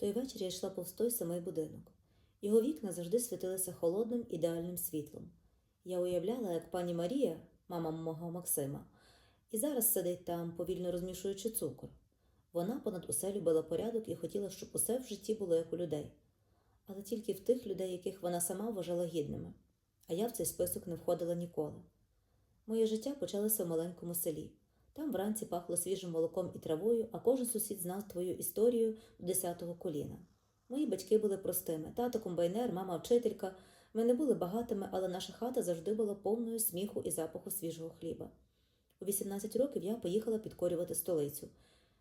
Той вечір я йшла повз той самий будинок. Його вікна завжди світилися холодним ідеальним світлом. Я уявляла, як пані Марія, мама мого Максима, і зараз сидить там, повільно розмішуючи цукор. Вона понад усе любила порядок і хотіла, щоб усе в житті було як у людей, але тільки в тих людей, яких вона сама вважала гідними, а я в цей список не входила ніколи. Моє життя почалося в маленькому селі. Там вранці пахло свіжим молоком і травою, а кожен сусід знав твою історію до десятого коліна. Мої батьки були простими: тато комбайнер, мама вчителька. Ми не були багатими, але наша хата завжди була повною сміху і запаху свіжого хліба. У 18 років я поїхала підкорювати столицю.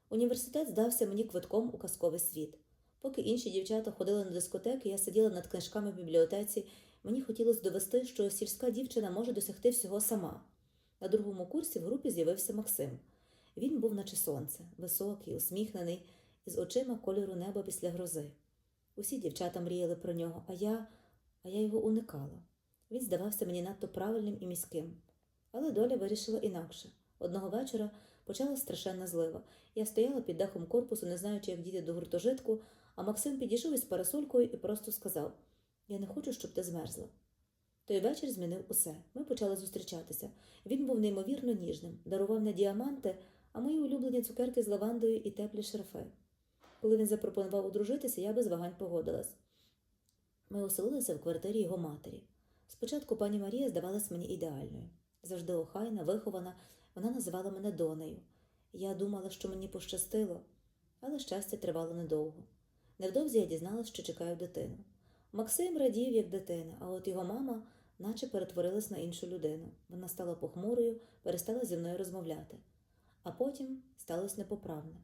Університет здався мені квитком у казковий світ. Поки інші дівчата ходили на дискотеки, я сиділа над книжками в бібліотеці. Мені хотілося довести, що сільська дівчина може досягти всього сама. На другому курсі в групі з'явився Максим. Він був наче сонце, високий, усміхнений, із очима кольору неба після грози. Усі дівчата мріяли про нього, а я, а я його уникала. Він здавався мені надто правильним і міським. Але доля вирішила інакше. Одного вечора почала страшенна злива. Я стояла під дахом корпусу, не знаючи, як діти до гуртожитку, а Максим підійшов із парасолькою і просто сказав: Я не хочу, щоб ти змерзла. Той вечір змінив усе. Ми почали зустрічатися. Він був неймовірно ніжним, дарував не діаманти, а мої улюблені цукерки з лавандою і теплі шарфи. Коли він запропонував одружитися, я без вагань погодилась. Ми оселилися в квартирі його матері. Спочатку пані Марія здавалась мені ідеальною. Завжди охайна, вихована, вона називала мене донею. Я думала, що мені пощастило, але щастя тривало недовго. Невдовзі я дізналась, що чекаю дитину. Максим радів, як дитина, а от його мама наче перетворилась на іншу людину. Вона стала похмурою, перестала зі мною розмовляти. А потім сталося непоправне.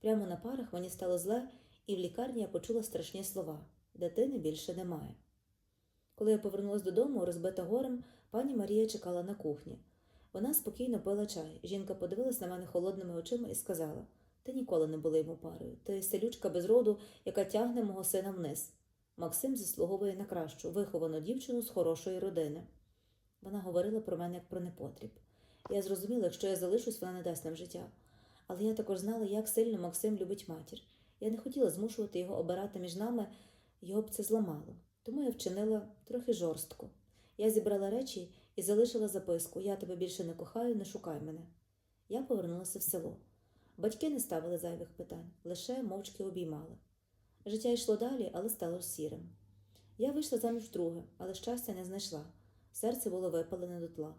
Прямо на парах мені стало зле, і в лікарні я почула страшні слова дитини більше немає. Коли я повернулася додому, розбита горем, пані Марія чекала на кухні. Вона спокійно пила чай. Жінка подивилась на мене холодними очима і сказала: Ти ніколи не була йому парою. Ти селючка без роду, яка тягне мого сина вниз. Максим заслуговує на кращу, виховану дівчину з хорошої родини. Вона говорила про мене як про непотріб. Я зрозуміла, якщо я залишусь, вона не дасть нам життя. Але я також знала, як сильно Максим любить матір. Я не хотіла змушувати його обирати між нами, його б це зламало. Тому я вчинила трохи жорстко. Я зібрала речі і залишила записку Я тебе більше не кохаю, не шукай мене. Я повернулася в село. Батьки не ставили зайвих питань, лише мовчки обіймали. Життя йшло далі, але стало сірим. Я вийшла заміж вдруге, але щастя не знайшла. Серце було випалене дотла.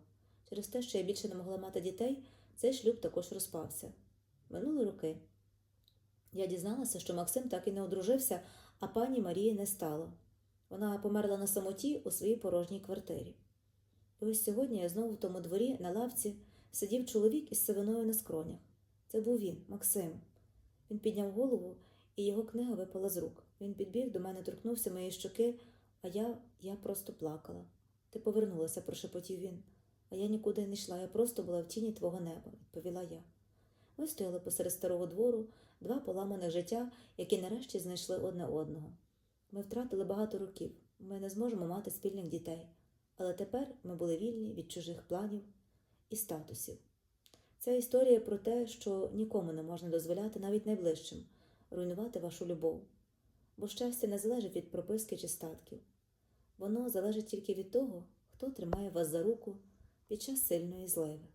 Через те, що я більше не могла мати дітей, цей шлюб також розпався. Минули роки. Я дізналася, що Максим так і не одружився, а пані Марії не стало. Вона померла на самоті у своїй порожній квартирі. І ось сьогодні я знову в тому дворі на лавці сидів чоловік із сивиною на скронях. Це був він, Максим. Він підняв голову, і його книга випала з рук. Він підбіг до мене, торкнувся моєї щоки, а я, я просто плакала. Ти повернулася, прошепотів він. А я нікуди не йшла, я просто була в тіні твого неба, відповіла я. Ми стояли посеред старого двору, два поламаних життя, які нарешті знайшли одне одного. Ми втратили багато років, ми не зможемо мати спільних дітей, але тепер ми були вільні від чужих планів і статусів. Ця історія про те, що нікому не можна дозволяти, навіть найближчим, руйнувати вашу любов. Бо щастя не залежить від прописки чи статків. Воно залежить тільки від того, хто тримає вас за руку під час сильної зливи.